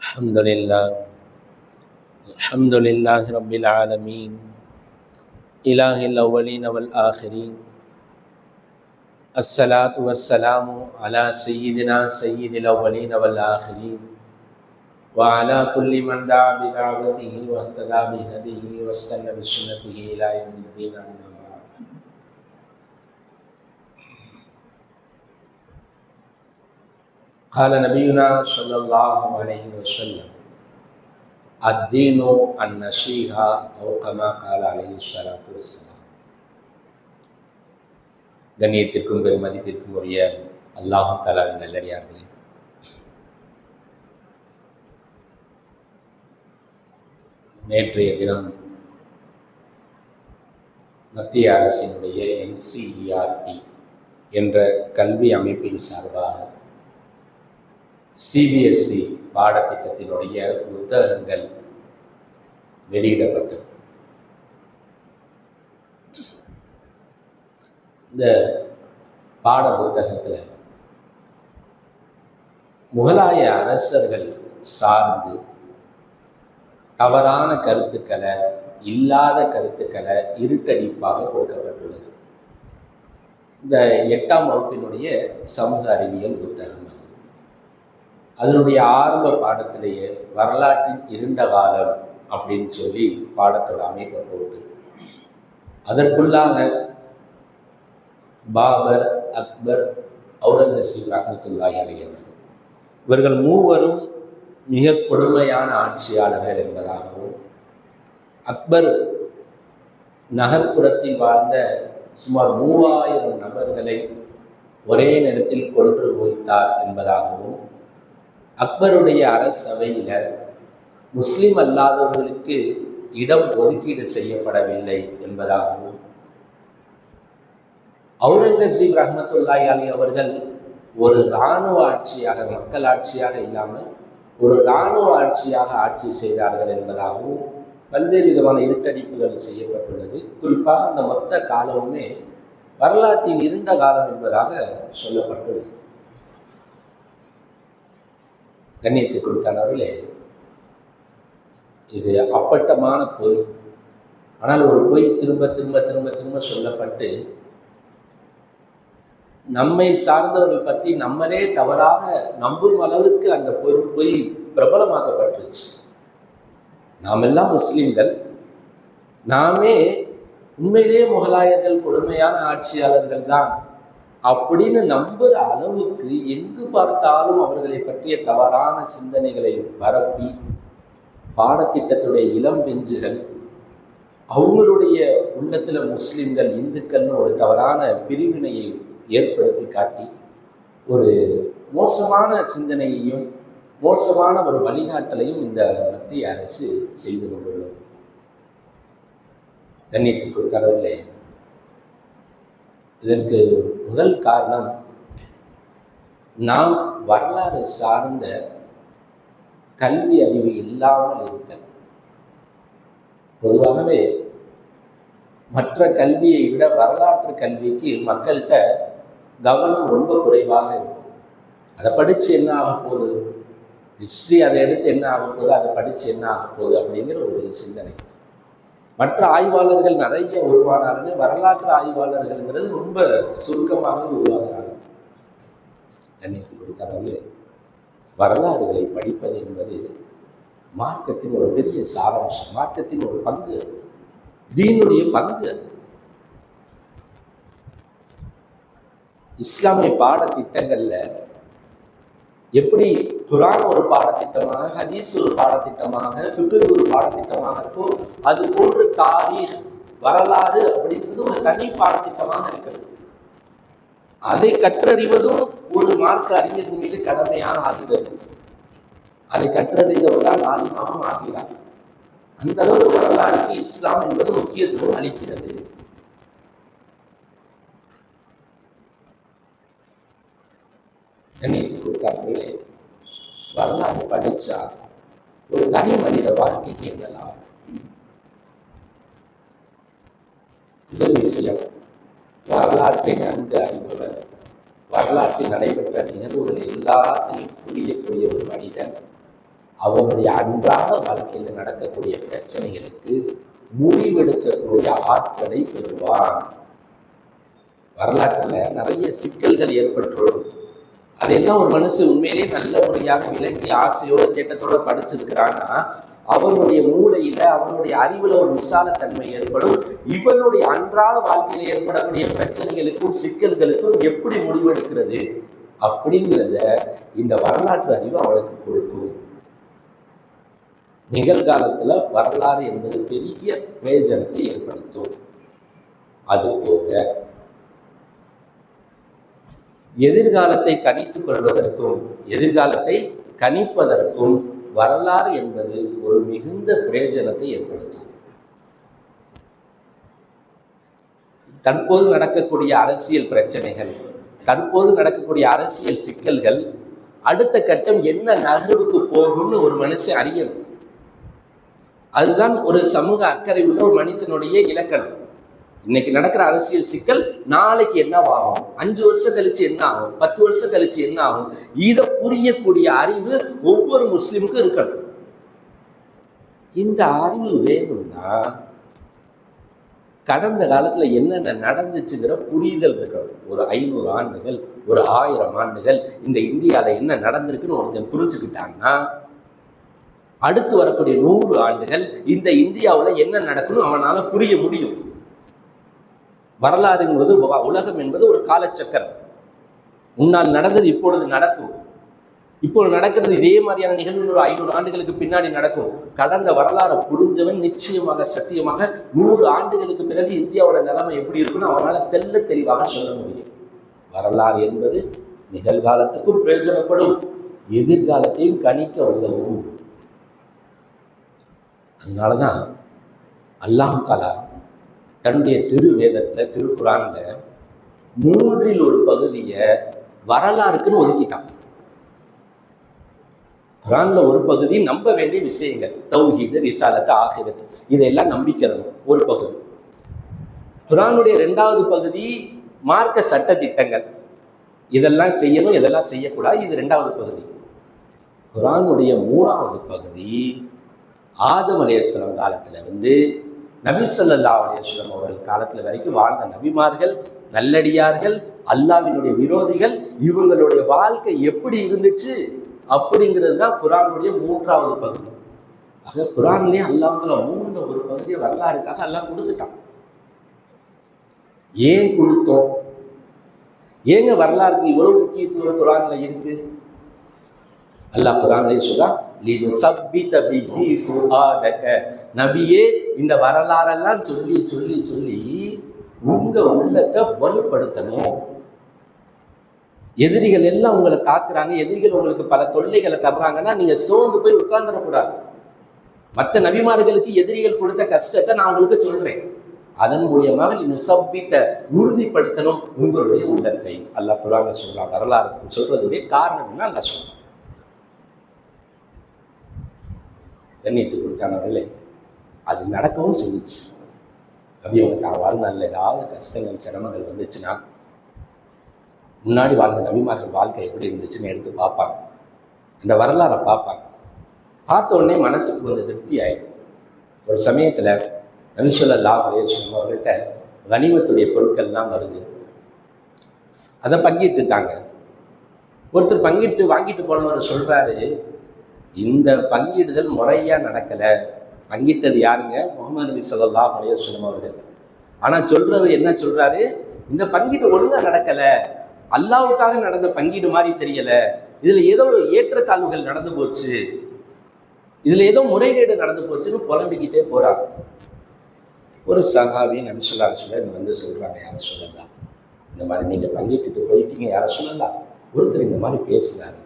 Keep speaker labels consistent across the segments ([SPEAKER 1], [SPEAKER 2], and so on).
[SPEAKER 1] الحمد لله. الحمد لله رب العالمين. إله الأولين والآخرين. الصلاة والسلام على سيدنا سيد الأولين والآخرين. وعلى كل من دعا بدعوته واهتدى بهديه واستنى بسنته إلى يوم الدين. أما قال نبينا صلى الله عليه وسلم الدين النصيحة أو كما قال عليه الصلاة والسلام கண்ணியத்திற்கும் பெருமதிப்பிற்கும் உரிய அல்லாஹு தலா நல்லடியார்களே நேற்றைய தினம் மத்திய அரசினுடைய என்சிஇஆர்டி என்ற கல்வி அமைப்பின் சார்பாக சிபிஎஸ்சி பாடத்திட்டத்தினுடைய புத்தகங்கள் வெளியிடப்பட்டது. இந்த பாட புத்தகத்தில் முகலாய அரசர்கள் சார்ந்து தவறான கருத்துக்களை இல்லாத கருத்துக்களை இருட்டடிப்பாக கொடுக்கப்பட்டுள்ளது. இந்த எட்டாம் வகுப்பினுடைய சமூக அறிவியல் புத்தகம். அதனுடைய ஆரம்ப பாடத்திலேயே வரலாற்றின் இருண்ட காலம் அப்படின்னு சொல்லி பாடத்தோட அமைப்பை போட்டு அதற்குள்ளாக பாபர் அக்பர் அவுரங்கசீப் ரஹமத்துல்லாஹி அலையவர்கள் இவர்கள் மூவரும் மிக கொடுமையான ஆட்சியாளர்கள் என்பதாகவும் அக்பர் நகர்ப்புறத்தில் வாழ்ந்த சுமார் மூவாயிரம் நபர்களை ஒரே நேரத்தில் கொன்று வைத்தார் என்பதாகவும் அக்பருடைய அரசவையில் முஸ்லிம் அல்லாதவர்களுக்கு இடம் ஒதுக்கீடு செய்யப்படவில்லை என்பதாகவும் அவுரங்கசீப் ரஹமத்துல்லாய் அலி அவர்கள் ஒரு இராணுவ ஆட்சியாக மக்கள் ஆட்சியாக இல்லாமல் ஒரு இராணுவ ஆட்சியாக ஆட்சி செய்தார்கள் என்பதாகவும் பல்வேறு விதமான இருட்டடிப்புகள் செய்யப்பட்டுள்ளது. குறிப்பாக அந்த மொத்த காலமுமே வரலாற்றின் இருண்ட காலம் என்பதாக சொல்லப்பட்டுள்ளது. கண்ணியத்தை கொடுத்தானவர்களே இது அப்பட்டமான பொய். ஆனால் ஒரு பொய் திரும்ப திரும்ப திரும்ப திரும்ப சொல்லப்பட்டு நம்மை சார்ந்தவர்கள் பற்றி நம்மளே தவறாக நம்பும் அளவுக்கு அந்த பொருள் பொய் பிரபலமாக்கப்பட்டுச்சு. நாம் எல்லாம் முஸ்லீம்கள். நாமே உண்மையிலேயே முகலாயர்கள் கொடுமையான ஆட்சியாளர்கள் தான். அப்படின்னு நம்புகிற அளவுக்கு எங்கு பார்த்தாலும் அவர்களை பற்றிய தவறான சிந்தனைகளை பரப்பி பாடத்திட்டத்துடைய இளம் பெஞ்சுகள் அவங்களுடைய உள்ளத்தில் முஸ்லிம்கள் இந்துக்கள்னு ஒரு தவறான பிரிவினையை ஏற்படுத்தி காட்டி ஒரு மோசமான சிந்தனையையும் மோசமான ஒரு வழிகாட்டலையும் இந்த மத்திய அரசு செய்து கொண்டுள்ளது. கண்ணியத்துக்கு தரவில்லை இதற்கு முதல் காரணம் நாம் வரலாறு சார்ந்த கல்வி அறிவு இல்லாமல் இருத்தல். பொதுவாகவே மற்ற கல்வியை விட வரலாற்று கல்விக்கு மக்கள்கிட்ட கவனம் ரொம்ப குறைவாக இருக்கும். அதை படித்து என்ன ஆக போகுது? ஹிஸ்ட்ரி அதை எடுத்து என்ன ஆக போகுது? அதை படித்து என்ன ஆக போகுது? அப்படிங்கிற ஒரு சிந்தனை. மற்ற ஆய்வாளர்கள் நிறைய உருவானார்கள் வரலாற்று ஆய்வாளர்கள்ங்கிறது ரொம்ப சுருக்கமாக உருவாகிறார்கள் கண்ணியத்துக்கு வரலாறுகளை படிப்பது என்பது மார்க்கத்தின் ஒரு பெரிய சாராம்சம் மார்க்கத்தின் ஒரு பங்கு அது. தீனுடைய பங்கு அது. இஸ்லாமிய பாடத்திட்டங்களில் எப்படி குரான் ஒரு பாடத்திட்டமாக ஹதீஸ் ஒரு பாடத்திட்டமாக ஃபிகர் ஒரு பாடத்திட்டமாக இருக்கும் அது போன்று தாரீஸ் வரலாறு அப்படிங்கிறது ஒரு தனி பாடத்திட்டமாக இருக்கிறது. அதை கற்றறிவதும் ஒரு மார்க்க அறிஞர் மீது கடமையாக ஆகிறது அதை கற்றறிந்தவர் தான் ஆலிமாவும் ஆகிறார். அந்த அளவு வரலாறுக்கு இஸ்லாம் என்பது முக்கியத்துவம் அளிக்கிறது. கொடுத்தார்களே படிச்சா ஒரு தனி மனித வாழ்க்கைக்கு என்னலாம் முதல் விஷயம் வரலாற்றை நன்கு அறிபவர். வரலாற்றில் நடைபெற்ற நிகழ்வுகள் எல்லாத்தையும் புரியக்கூடிய ஒரு மனிதன் அவருடைய அன்றாட வாழ்க்கையில் நடக்கக்கூடிய பிரச்சனைகளுக்கு முடிவெடுக்கக்கூடிய ஆட்களை பெறுவான். வரலாற்றில் நிறைய சிக்கல்கள் ஏற்பட்டுள்ளது. அதெல்லாம் ஒரு மனுஷன் உண்மையிலேயே நல்லபடியாக விளங்கி ஆசையோட திட்டத்தோட படிச்சிருக்கிறான்னா அவனுடைய மூளையில அவனுடைய அறிவுல ஒரு விசாலத்தன்மை ஏற்படும். இவனுடைய அன்றாட வாழ்க்கையில் ஏற்படக்கூடிய பிரச்சனைகளுக்கும் சிக்கல்களுக்கும் எப்படி முடிவெடுக்கிறது அப்படிங்கிறத இந்த வரலாற்று அறிவு அவளுக்கு கொடுக்கும். நிகழ்காலத்துல வரலாறு என்பது பெரிய பிரயோஜனத்தை ஏற்படுத்தும். அது போக எதிர்காலத்தை கணித்துக் கொள்வதற்கும் எதிர்காலத்தை கணிப்பதற்கும் வரலாறு என்பது ஒரு மிகுந்த பிரயோஜனத்தை ஏற்படுத்தும். தற்போது நடக்கக்கூடிய அரசியல் பிரச்சனைகள் தற்போது நடக்கக்கூடிய அரசியல் சிக்கல்கள் அடுத்த கட்டம் என்ன நகர்வுக்கு போகும்னு ஒரு மனுஷன் அறியணும். அதுதான் ஒரு சமூக அக்கறை உள்ள ஒரு மனிதனுடைய இலக்கணம். இன்னைக்கு நடக்கிற அரசியல் சிக்கல் நாளைக்கு என்னவாகும் அஞ்சு வருஷம் கழிச்சு என்ன ஆகும்? பத்து வருஷம் கழிச்சு என்ன ஆகும்? இதை புரியக்கூடிய அறிவு ஒவ்வொரு முஸ்லீமுக்கும் இருக்கணும். இந்த அறிவு வேணும்னா கடந்த காலத்துல என்னென்ன நடந்துச்சுங்கிற புரிதல் இருக்கணும். ஒரு ஐநூறு ஆண்டுகள் ஒரு ஆயிரம் ஆண்டுகள் இந்த இந்தியாவில் என்ன நடந்திருக்குன்னு ஒருத்தன் புரிஞ்சுக்கிட்டாங்கன்னா அடுத்து வரக்கூடிய நூறு ஆண்டுகள் இந்த இந்தியாவில் என்ன நடக்கணும் அவனால புரிய முடியும். வரலாறு என்பது உலகம் என்பது ஒரு காலச்சக்கரம். முன்னால் நடந்தது இப்பொழுது நடக்கும். இப்பொழுது நடக்கிறது இதே மாதிரியான நிகழ்வு ஒரு ஐநூறு ஆண்டுகளுக்கு பின்னாடி நடக்கும். கடந்த வரலாறு புரிஞ்சவன் நிச்சயமாக சத்தியமாக நூறு ஆண்டுகளுக்கு பிறகு இந்தியாவோட நிலைமை எப்படி இருக்குன்னு அவனால் தெல்ல தெளிவாக சொல்ல முடியும். வரலாறு என்பது நிகழ்காலத்துக்கும் பிரயோஜனப்படும். எதிர்காலத்தையும் கணிக்க உதவும். அதனாலதான் அல்லாஹ் தாலா தன்னுடைய திரு வேதத்தில் திருக்குறானில் மூன்றில் ஒரு பகுதியை வரலாறுக்குன்னு ஒதுக்கிட்டான். குரான்ல ஒரு பகுதி நம்ப வேண்டிய விஷயங்கள் தௌஹீது ரிசாலத்து ஆகிரத்து இதெல்லாம் நம்பிக்கிறது ஒரு பகுதி. குரானுடைய ரெண்டாவது பகுதி மார்க்க சட்ட திட்டங்கள் இதெல்லாம் செய்யணும் இதெல்லாம் செய்யக்கூடாது இது ரெண்டாவது பகுதி. குரானுடைய மூணாவது பகுதி ஆதம் அலையஸ்லம் காலத்துல இருந்து நபி அவர்கள் காலத்தில் வரைக்கும் வாழ்ந்த நபிமார்கள் நல்லடியார்கள் அல்லாவினுடைய விரோதிகள் இவங்களுடைய வாழ்க்கை எப்படி இருந்துச்சு அப்படிங்கிறது தான் குரானுடைய மூன்றாவது பகுதி. ஆக குரான்லேயே அல்லாவுல மூணு ஒரு பகுதியை வரலாறுக்காக எல்லாம் கொடுத்துட்டான். ஏன் கொடுத்தோம்? ஏங்க வரலாறுக்கு இவ்வளவு முக்கியத்துவம் குரான்ல இருக்கு? அல்லாஹ் குரான்லேயே சொல்றான் நபியே இந்த வரலாறெல்லாம் சொல்லி சொல்லி சொல்லி உங்க உள்ளத்தை வலுப்படுத்தணும். எதிரிகள் எல்லாம் உங்களை தாக்குறாங்க எதிரிகள் உங்களுக்கு பல தொல்லைகளை தர்றாங்கன்னா நீங்க சோர்ந்து போய் உட்கார்ந்துடக்கூடாது. மற்ற நபிமார்களுக்கு எதிரிகள் கொடுத்த கஷ்டத்தை நான் உங்களுக்கு சொல்றேன். அதன் மூலியமாக நுசப்பித்த உறுதிப்படுத்தணும் உங்களுடைய உள்ளத்தை. அல்ல புறாங்க சொல்றான் வரலாறு சொல்றதுடைய காரணம் என்ன? அல்ல சொல்லலாம் கண்ணியத்து கொடுத்தானவர்களே அது நடக்கவும் செஞ்சிச்சு அப்படி அவங்க தான் வாழ்நாளில் ஏதாவது கஷ்டங்கள் சிரமங்கள் வந்துச்சுன்னா முன்னாடி வாழ்ந்த நபிமார்கள் வாழ்க்கை எப்படி இருந்துச்சுன்னு எடுத்து பார்ப்பாங்க. அந்த வரலாறை பார்ப்பாங்க. பார்த்த உடனே மனசுக்கு கொஞ்சம் திருப்தி ஆயிடும். ஒரு சமயத்தில் நபிசுல்லா அலையம் அவர்கிட்ட கனிமத்துடைய பொருட்கள்லாம் வருது. அதை பங்கிட்டுட்டாங்க. ஒருத்தர் பங்கிட்டு வாங்கிட்டு போனவர் சொல்கிறாரு இந்த பங்கிடுதல் முறையாக நடக்கலை. பங்கிட்டது யாருங்க? முகமது நபி சொல்லா அலையம் அவர்கள். ஆனால் சொல்றது என்ன சொல்றாரு? இந்த பங்கீடு ஒழுங்காக நடக்கலை. அல்லாவுக்காக நடந்த பங்கீடு மாதிரி தெரியலை. இதில் ஏதோ ஒரு ஏற்றத்தாழ்வுகள் நடந்து போச்சு. இதில் ஏதோ முறைகேடு நடந்து போச்சுன்னு புலம்பிக்கிட்டே போகிறாங்க ஒரு சகாவி நபிசுல்லா சொல்ல வந்து சொல்கிறாங்க யாரை சொல்லலாம் இந்த மாதிரி நீங்கள் பங்கிட்டு போயிட்டீங்க யாரை சொல்லலாம் ஒருத்தர் இந்த மாதிரி பேசுறாரு.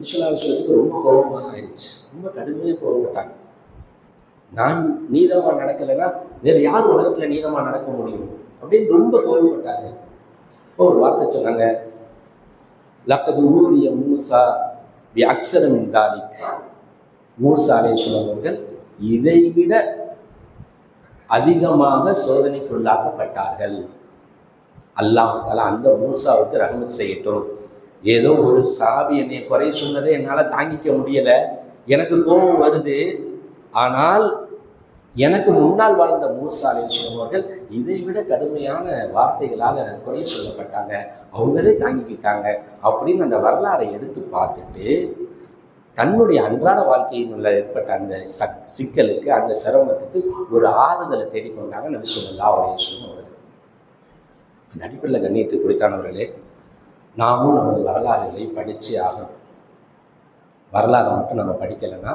[SPEAKER 1] விஸ்வநாதத்துக்கு ரொம்ப கோபமாக ஆயிடுச்சு. ரொம்ப கடுமையாக கோபப்பட்டாங்க. நான் நீதமாக நடக்கலைன்னா வேறு யார் உலகத்தில் நீதமாக நடக்க முடியும்? அப்படின்னு ரொம்ப கோபப்பட்டாங்க. ஒரு வார்த்தை சொன்னாங்க. லக்கது ஊதிய மூசா வி அக்ஷரம் தாலிக். மூசா அலேஸ்வரவர்கள் இதைவிட அதிகமாக சோதனைக்குள்ளாக்கப்பட்டார்கள். அல்லாஹால அந்த மூசாவுக்கு ரஹமத் செய்யட்டும். ஏதோ ஒரு சாவி என்னை குறை சொன்னதை என்னால் தாங்கிக்க முடியலை. எனக்கு கோபம் வருது. ஆனால் எனக்கு முன்னால் வாழ்ந்த மூசாலை சொல்பவர்கள் இதை விட கடுமையான வார்த்தைகளால் குறை சொல்லப்பட்டாங்க. அவங்களே தாங்கிக்கிட்டாங்க. அப்படின்னு அந்த வரலாறை எடுத்து பார்த்துட்டு தன்னுடைய அன்றாட வாழ்க்கையில் ஏற்பட்ட அந்த சக் சிக்கலுக்கு அந்த சிரமத்துக்கு ஒரு ஆறுதலை தேடிக்கொண்டாங்க நபி சொல்லா அவரைய சொன்னவர்கள் அந்த அடிப்படையில் கண்ணியத்துக்கு குறித்தானவர்களே நாமும் நமது வரலாறுகளை படித்தே ஆகணும். வரலாறு மட்டும் நம்ம படிக்கலைன்னா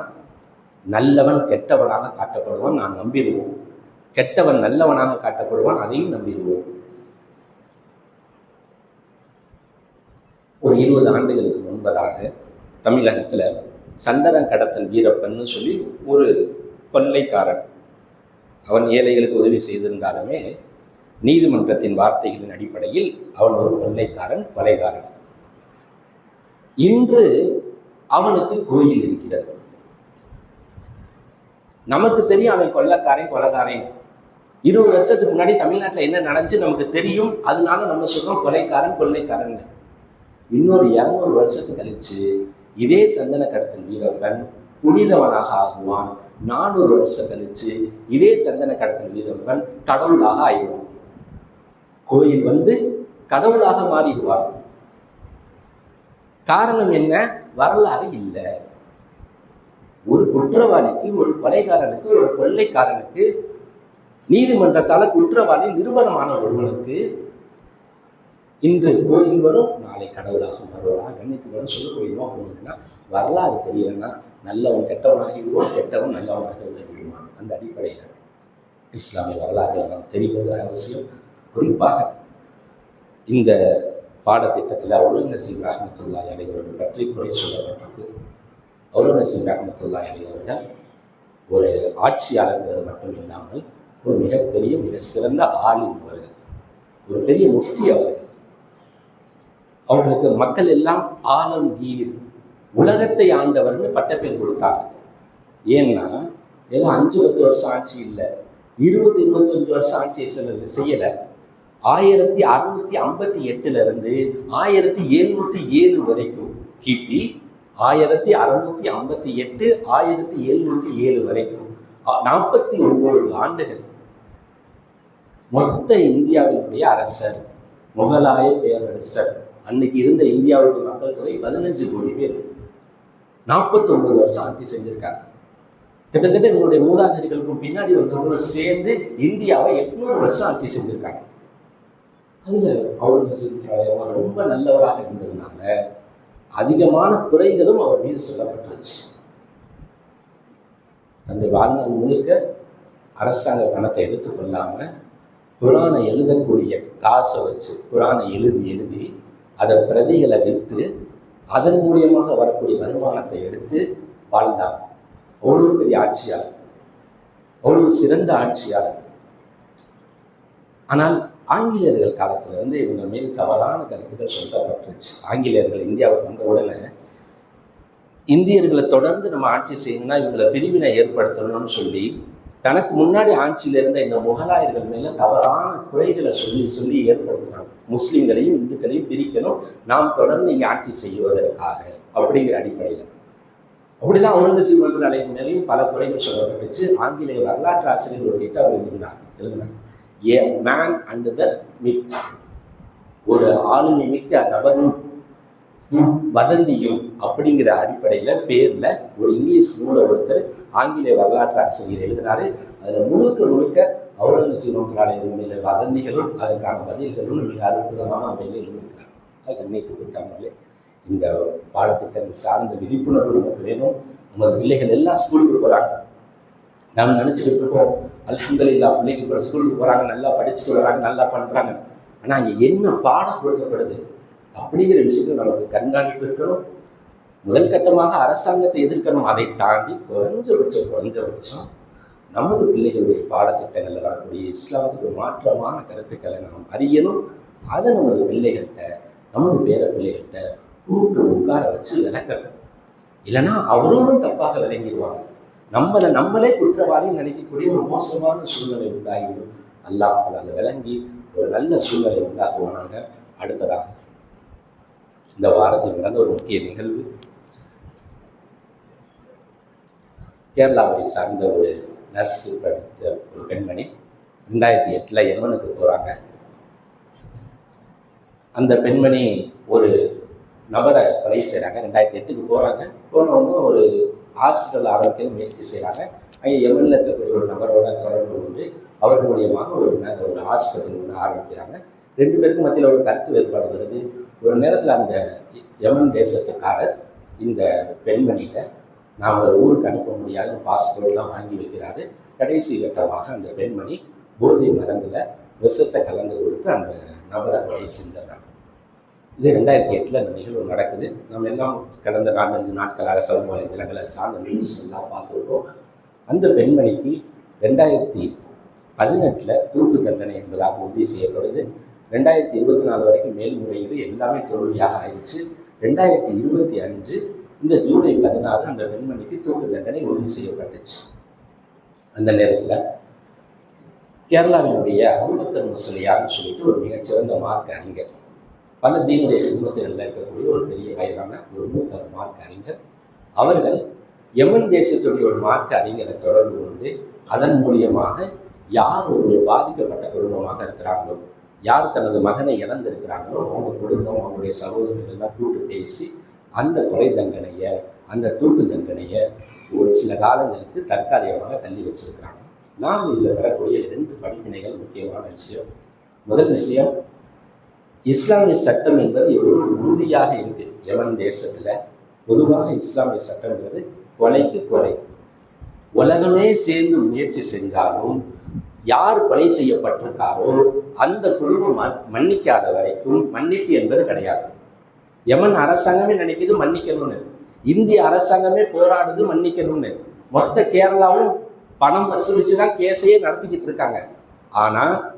[SPEAKER 1] நல்லவன் கெட்டவனாக காட்டப்படுவான் நான் நம்பிடுவோம் கெட்டவன் நல்லவனாக காட்டப்படுவான் அதையும் நம்பிடுவோம் ஒரு இருபது ஆண்டுகளுக்கு முன்பதாக தமிழகத்தில் சந்தன கடத்தல் வீரப்பன்னு சொல்லி ஒரு கொள்ளைக்காரன் அவன் ஏழைகளுக்கு உதவி செய்திருந்தாலுமே நீதிமன்றத்தின் வார்த்தைகளின் அடிப்படையில் அவன் ஒரு கொள்ளைக்காரன் கொலைகாரன் இன்று அவனுக்கு கோயில் இருக்கிறது. நமக்கு தெரியும் அவன் கொள்ளக்காரன் கொலகாரன். இருபது வருஷத்துக்கு முன்னாடி தமிழ்நாட்டில் என்ன நடந்துச்சு நமக்கு தெரியும். அதனால நம்ம சொல்றோம் கொலைக்காரன் கொள்ளைக்காரன். இன்னொரு இரநூறு வருஷத்துக்கு கழிச்சு இதே சந்தன கடத்தல் வீரப்பன் புனிதவனாக ஆகுவான். நானூறு வருஷம் கழிச்சு இதே சந்தன கடத்தல் வீரப்பன் கடவுளாக ஆயிடுவான். கோயில் வந்து கடவுளாக மாறிடுவார். காரணம் என்ன? வரலாறு இல்லை. ஒரு குற்றவாளிக்கு ஒரு கொலைகாரனுக்கு ஒரு கொள்ளைக்காரனுக்கு நீதிமன்றத்தால குற்றவாளி நிறுவனமான ஒருவனுக்கு இன்று கோயில் வரும் நாளை கடவுளாக மாறுவாரா? கண்ணிக்கு வரும் சொல்லக்கூடிய நோக்கம் வரலாறு தெரியலன்னா நல்லவன் கெட்டவனாகி கெட்டவன் நல்லவனாக விடுவான் அந்த அடிப்படையில் இஸ்லாமிய வரலாறு நாம் தெரிவது அவசியம். குறிப்பாக இந்த பாடத்திட்டத்தில் அவுரங்கசீப் ரஹமத்துல்லாய் அலைவர்கள் பற்றி குறை சொல்லப்பட்டிருக்கு. அவுரங்கசீப் ரஹமத்துல்லாய் அலைவர்கள் ஒரு ஆட்சியாளர்கள் மட்டும் இல்லாமல் ஒரு மிகப்பெரிய மிக சிறந்த ஆளின் அவர்கள். ஒரு பெரிய முஃப்தி அவர்கள். அவர்களுக்கு மக்கள் எல்லாம் ஆலம்கீர் உலகத்தை ஆண்டவர்னு பட்டப்பேர் கொடுத்தாங்க. ஏன்னா ஏதோ அஞ்சு பத்து வருஷம் ஆட்சி இல்லை. இருபது இருபத்தஞ்சு வருஷம் ஆட்சி செய்யலை. ஆயிரத்தி அறுநூத்தி ஐம்பத்தி எட்டுல இருந்து ஆயிரத்தி எழுநூத்தி ஏழு வரைக்கும் கிபி ஆயிரத்தி அறுநூத்தி ஐம்பத்தி எட்டு ஆயிரத்தி எழுநூத்தி ஏழு வரைக்கும். நாற்பத்தி ஒன்பது ஆண்டுகள். மொத்த இந்தியாவினுடைய அரசர் முகலாய பேரரசர் அன்னைக்கு இருந்த இந்தியாவுடைய மக்கள் தொகை பதினஞ்சு கோடி பேர். நாற்பத்தி ஒன்பது வருஷம் ஆட்சி செஞ்சிருக்காங்க. கிட்டத்தட்ட இவங்களுடைய மூதாதையர்களுக்கும் பின்னாடி வந்தவங்களும் சேர்ந்து இந்தியாவை எட்நூறு வருஷம் ஆட்சி செஞ்சிருக்காங்க. அதுல அவுரங்கசீப் ரொம்ப நல்லவராக இருந்ததுனால அதிகமான குறைகளும் அவர் மீது சொல்லப்பட்டுருச்சு தன்னுடைய வாழ்நாள் முழுக்க அரசாங்க பணத்தை எடுத்துக்கொள்ளாமல் குரானை எழுதக்கூடிய காசை வச்சு குரானை எழுதி எழுதி அதை பிரதிகளை விற்று அதன் மூலியமாக வரக்கூடிய வருமானத்தை எடுத்து வாழ்ந்தார் அவ்வளவு பெரிய ஆட்சியாளர். அவ்வளவு சிறந்த ஆட்சியாளர். ஆனால் ஆங்கிலேயர்கள் காலத்தில் இருந்து இவங்க மீது தவறான கருத்துக்கள் சொல்லப்பட்டுருச்சு. ஆங்கிலேயர்கள் இந்தியாவுக்கு வந்த உடனே இந்தியர்களை தொடர்ந்து நம்ம ஆட்சி செய்யணும்னா இவங்களை பிரிவினை ஏற்படுத்தணும்னு சொல்லி தனக்கு முன்னாடி ஆட்சியில் இருந்த இந்த முகலாயர்கள் மேலே தவறான குறைகளை சொல்லி சொல்லி ஏற்படுத்தினாங்க. முஸ்லீம்களையும் இந்துக்களையும் பிரிக்கணும். நாம் தொடர்ந்து இங்கே ஆட்சி செய்வதற்காக அப்படிங்கிற அடிப்படையில். அப்படிதான் அவுரங்கசீப் வந்து மேலேயும் பல குறைகள் சொல்லப்பட்டுச்சு. ஆங்கிலேய வரலாற்று ஆசிரியர்கள் கிட்ட கிட்ட எழுதினார் எழுதினார் a man and the myth ஒரு ஆளுமை மிக்க நபரும் வதந்தியும் அப்படிங்கிற அடிப்படையில் பேரில் ஒரு இங்கிலீஷ் நூலை ஒருத்தர் ஆங்கிலேய வரலாற்று ஆசிரியர் எழுதினாரு. அதில் முழுக்க முழுக்க அவுரங்கசீப் மேல வதந்திகளும் அதற்கான பதில்களும் மிக அற்புதமான முறையில் எழுதியிருக்கிறார். அது கண்ணியத்து கொடுத்தாங்களே இந்த பாடத்திட்டம் சார்ந்த விழிப்புணர்வு நமக்கு வேணும். நமது பிள்ளைகள் எல்லாம் ஸ்கூலுக்கு போகிறாங்க நாம் நினச்சிக்கிட்டு இருக்கோம். அலமதுல்லா பிள்ளைக்கு இப்போ ஸ்கூலுக்கு போகிறாங்க நல்லா படிச்சுட்டு வராங்க நல்லா பண்ணுறாங்க ஆனால் அங்கே என்ன பாடம் கொடுக்கப்படுது? அப்படிங்கிற விஷயத்தை நமக்கு கண்காணிப்பு இருக்கணும். முதல் கட்டமாக அரசாங்கத்தை எதிர்க்கணும். அதை தாண்டி குறைஞ்சபட்சம் குறைஞ்சபட்சம் நமது பிள்ளைகளுடைய பாடத்திட்டங்களில் வரக்கூடிய இஸ்லாமத்துக்கு மாற்றமான கருத்துக்களை நாம் அறியணும். அதை நமது பிள்ளைகள்கிட்ட நமது பேர பிள்ளைகள்கிட்ட கூப்பிட்டு உட்கார வச்சு விளக்கணும். இல்லைன்னா அவரோடும் தப்பாக விளங்கிடுவாங்க. நம்மளை நம்மளே குற்றவாளி நினைக்கக்கூடிய ஒரு மோசமான சூழ்நிலை உண்டாகிடும் அல்லாஹ் அதை விளங்கி ஒரு நல்ல சூழ்நிலை உண்டாக்குவானாங்க. அடுத்ததாக இந்த வாரத்தில் நடந்த ஒரு முக்கிய நிகழ்வு. கேரளாவை சார்ந்த ஒரு நர்ஸ் படித்த ஒரு பெண்மணி ரெண்டாயிரத்தி எட்டில் யமனுக்கு போகிறாங்க அந்த பெண்மணி ஒரு நபரை கொலை செய்கிறாங்க ரெண்டாயிரத்தி எட்டுக்கு போகிறாங்க போனவங்க ஒரு ஆசிரியர்கள் ஆரோக்கியம் முயற்சி செய்கிறாங்க அங்கே எமனில் இருக்கக்கூடிய ஒரு நபரோட தொடர்பு கொண்டு அவர் மூலியமாக ஒரு ந- ஒரு ஹாஸ்பிட்டல் ஒன்று ஆரம்பிக்கிறாங்க. ரெண்டு பேருக்கும் மத்தியில் ஒரு கருத்து வேறுபாடு வருது. ஒரு நேரத்தில் அந்த யமன் தேசத்துக்காரர் இந்த பெண்மணியை நான் ஒரு ஊருக்கு அனுப்ப முடியாத பாஸ்போர்ட்லாம் வாங்கி வைக்கிறாரு. கடைசி கட்டமாக அந்த பெண்மணி போதை மரங்களை விஷத்தை கலந்து கொடுத்து அந்த நபரை கொலை செஞ்சிடறாங்க. இது ரெண்டாயிரத்தி எட்டில் அந்த நிகழ்வு நடக்குது. நம்ம எல்லாம் கடந்த நாலஞ்சு நாட்களாக சமூக வலைதளங்களை சார்ந்த நியூஸ் எல்லாம் பார்த்துருக்கோம். அந்த பெண்மணிக்கு ரெண்டாயிரத்தி பதினெட்டில் தூக்கு தண்டனை என்பதாக உறுதி செய்யப்படுது. ரெண்டாயிரத்தி இருபத்தி நாலு வரைக்கும் மேல்முறையீடு எல்லாமே தோல்வியாக ஆயிடுச்சு. ரெண்டாயிரத்தி இருபத்தி அஞ்சு இந்த ஜூலை பதினாறு அந்த பெண்மணிக்கு தூக்கு தண்டனை உறுதி செய்யப்பட்டுச்சு. அந்த நேரத்தில் கேரளாவினுடைய அம்பத்தர் முசலியார்னு சொல்லிட்டு ஒரு மிகச்சிறந்த மார்க் அறிஞர். பல தீனுடைய குடும்பத்தில் இருக்கக்கூடிய ஒரு பெரிய வயதான ஒரு மூத்த மார்க் அறிஞர். அவர்கள் யமன் தேசத்துடைய ஒரு மார்க் அறிஞரை தொடர்பு கொண்டு அதன் மூலியமாக யார் ஒரு பாதிக்கப்பட்ட குடும்பமாக இருக்கிறாங்களோ யார் தனது மகனை இழந்திருக்கிறாங்களோ அவங்க குடும்பம் அவங்களுடைய சகோதரர்கள் எல்லாம் கூட்டு பேசி அந்த கொலை தண்டனையை அந்த தூக்கு தண்டனையை ஒரு சில காலங்களுக்கு தற்காலிகமாக தள்ளி வச்சிருக்கிறாங்க. நாம் இதில் வரக்கூடிய ரெண்டு படிப்பினைகள் முக்கியமான விஷயம். முதல் விஷயம் இஸ்லாமிய சட்டம் என்பது எவ்வளவு உறுதியாக இருக்கு? யமன் தேசத்தில் பொதுவாக இஸ்லாமிய சட்டம்ங்கிறது கொலைக்கு கொலை. உலகமே சேர்ந்து முயற்சி செஞ்சாலும் யார் கொலை செய்யப்பட்டிருக்காரோ அந்த குடும்பம் ம- மன்னிக்காத வரைக்கும் மன்னிப்பு என்பது கிடையாது. யமன் அரசாங்கமே நினைக்குது மன்னிக்கணும்னு. இந்திய அரசாங்கமே போராடுது மன்னிக்கணும்னு. மொத்த கேரளாவும் பணம் வசூலிச்சு தான் கேஸையே நடத்திக்கிட்டு இருக்காங்க. ஆனால்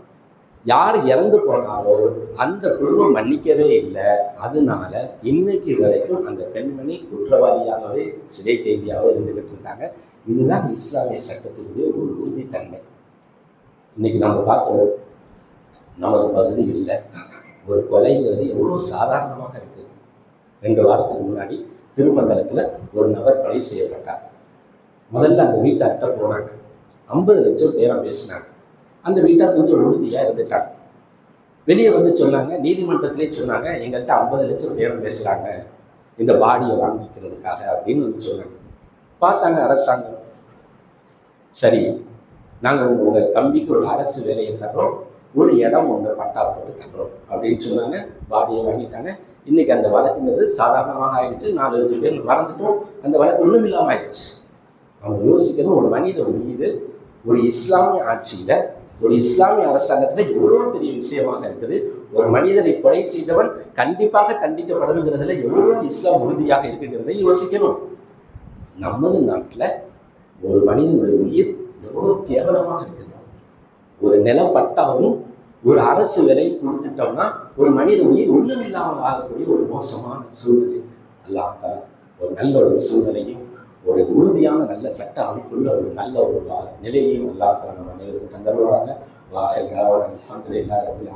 [SPEAKER 1] யார் இறந்து போனாலோ அந்த குடும்பம் மன்னிக்கவே இல்லை. அதனால இன்னைக்கு வரைக்கும் அந்த பெண்மணி குற்றவாளியாகவே சிறை கைதியாகவே இருந்துகிட்டு இருக்காங்க. இதுதான் இஸ்லாமிய சட்டத்தினுடைய ஒரு உறுதித்தன்மை. இன்னைக்கு நம்ம பார்க்கிறோம் நமது இல்லை ஒரு கொலைங்கிறது எவ்வளோ சாதாரணமாக இருக்கு. ரெண்டு வாரத்துக்கு முன்னாடி திருமங்கலத்தில் ஒரு நபர் கொலை செய்யப்பட்டார். முதல்ல அந்த வீட்டார்கிட்ட போனாங்க. ஐம்பது லட்சம் பேரம் பேசினாங்க. அந்த வீட்டார் கொஞ்சம் உறுதியாக இருந்துட்டாங்க. வெளியே வந்து சொன்னாங்க நீதிமன்றத்திலே சொன்னாங்க எங்கள்கிட்ட ஐம்பது லட்சம் பேரம் பேசுகிறாங்க இந்த பாடியை வாங்கிக்கிறதுக்காக அப்படின்னு வந்து சொன்னாங்க. பார்த்தாங்க அரசாங்கம். சரி நாங்கள் உங்கள் தம்பிக்கு ஒரு அரசு வேலையை தர்றோம் ஒரு இடம் ஒன்று பட்டா போட்டு தர்றோம் அப்படின்னு சொன்னாங்க. பாடியை வாங்கிட்டாங்க. இன்னைக்கு அந்த வழக்குங்கிறது சாதாரணமாக ஆயிடுச்சு. நாலு அஞ்சு பேர் மறந்துட்டோம். அந்த வழக்கு ஒன்றும் இல்லாமல் ஆயிடுச்சு. அவங்க யோசிக்கணும் ஒரு மனித உயிர் ஒரு இஸ்லாமிய ஆட்சியில் ஒரு இஸ்லாமிய அரசாங்கத்தில் எவ்வளோ பெரிய விஷயமாக இருக்குது. ஒரு மனிதனை கொலை செய்தவன் கண்டிப்பாக கண்டிக்கப்படுங்கிறதுல எவ்வளோ இஸ்லாம் உறுதியாக இருக்குங்கிறதை யோசிக்கணும். நமது நாட்டில் ஒரு மனிதனுடைய உயிர் எவ்வளோ கேவலமாக இருக்குது. ஒரு நிலம் பட்டாவும் ஒரு அரசு விலை கொடுத்துட்டோம்னா ஒரு மனித உயிர் ஒன்றும் இல்லாமல் ஆகக்கூடிய ஒரு மோசமான சூழ்நிலை. அல்லாஹ் ஒரு நல்ல ஒரு சூழ்நிலையும் ஒரு உறுதியான நல்ல சட்ட அமைப்புள்ள ஒரு நல்ல ஒரு நிலையையும் நல்லா நம்ம அனைவருக்கும் தந்தருவாங்க வாகை அலமதுல்லா ரபில்